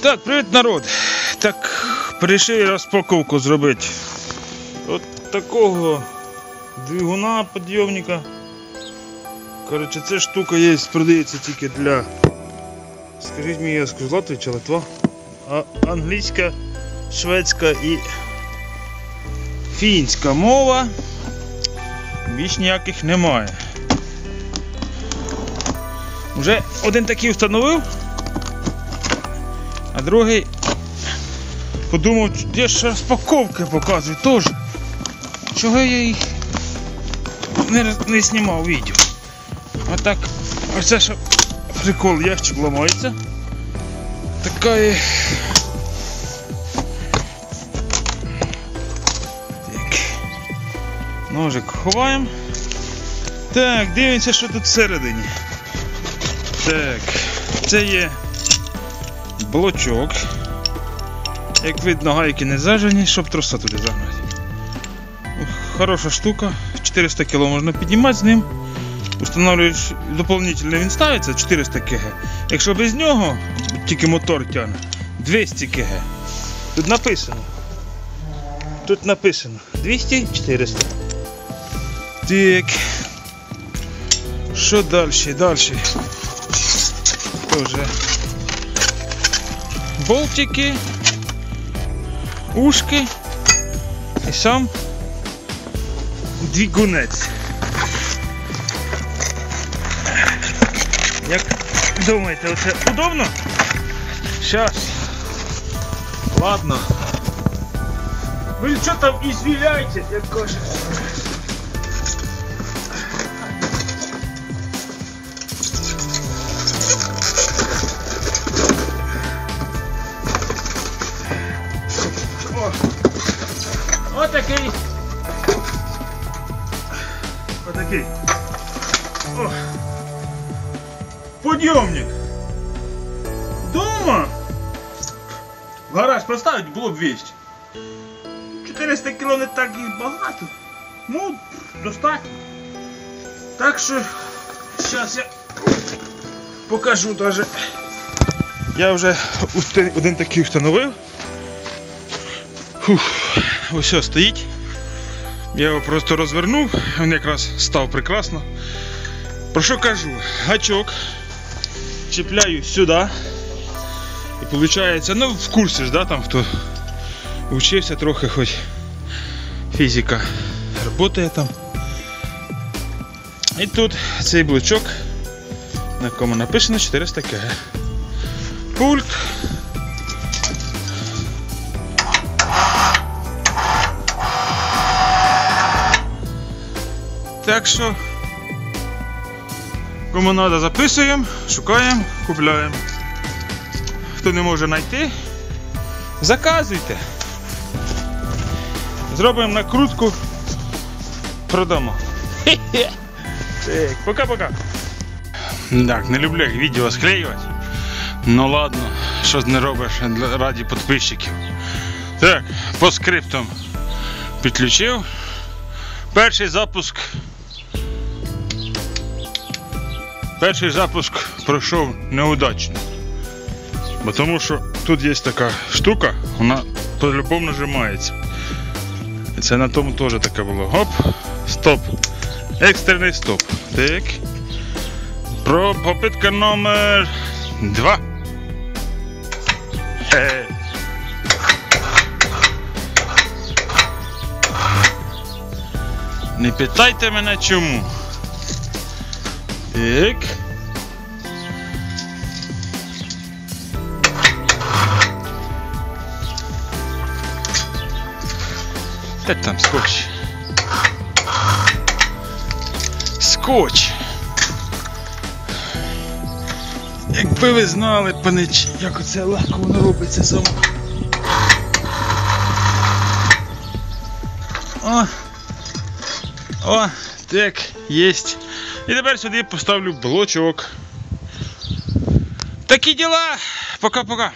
Так, привіт народ. Так, прийшли розпаковку зробити. От такого двигуна підйомника. Коротше, ця штука є, продається тільки для. Скажіть мені, я скажу Латвія чи Литва? А, англійська, шведська і фінська мова. Більш ніяких немає. Вже один такий встановив, другий подумав, де ж розпаковки показую теж. Чого я їх не, не знімав відео. Отак, ось це що прикол, ящик ламається. Така є. Так. Ножик ховаємо. Так, дивимося, що тут всередині. Так, це є блочок. Як видно, гайки не зажені, щоб троса туди загнати. Хороша штука, 400 кг можна піднімати з ним. Установлюєш доповнительно він ставиться 400 кг. Якщо без нього, тільки мотор тягне, 200 кг. Тут написано. Тут написано 200 400. Так. Що далі? Далі. Тоже болтики, ушки і сам двигунець. Як думаєте, оце удобно? Щас. Ладно. Ви що там ізвіляєтесь, як каже? Отакий. Отакий. О. Подйомник. Дома. В гараж поставити було б 200. 400 кг не так і багато. Ну, достатньо. Так що, зараз я покажу даже. Я вже один такий встановив. Фух, ось стоїть. Я його просто розвернув, він якраз став прекрасно. Про що кажу? Гачок чіпляю сюди. І виходить, ну в курсі ж, да, там хто вчився трохи хоч фізика працює там. І тут цей блочок, на якому написано 400 кг. Пульт. Так що, кому треба записуємо, шукаємо, купляємо. Хто не може знайти, заказуйте. Зробимо накрутку, продамо. Пока-пока. Так, не люблю як відео склеювати. Ну ладно, щось не робиш раді підписчиків. Так, по скриптам підключив. Перший запуск. Перший запуск пройшов неудачно. Бо тому що тут є така штука, вона по-любому нажимається. Це на тому теж таке було. Гоп, стоп. Екстрений стоп. Так. Про попитка номер 2. Хе. Не питайте мене чому. Так. Та там скотч. Скотч. Якби ви знали, панич, як оце легко воно робиться само. О! О, так, єсть. І тепер сюди поставлю блочок. Такі діла. Пока-пока.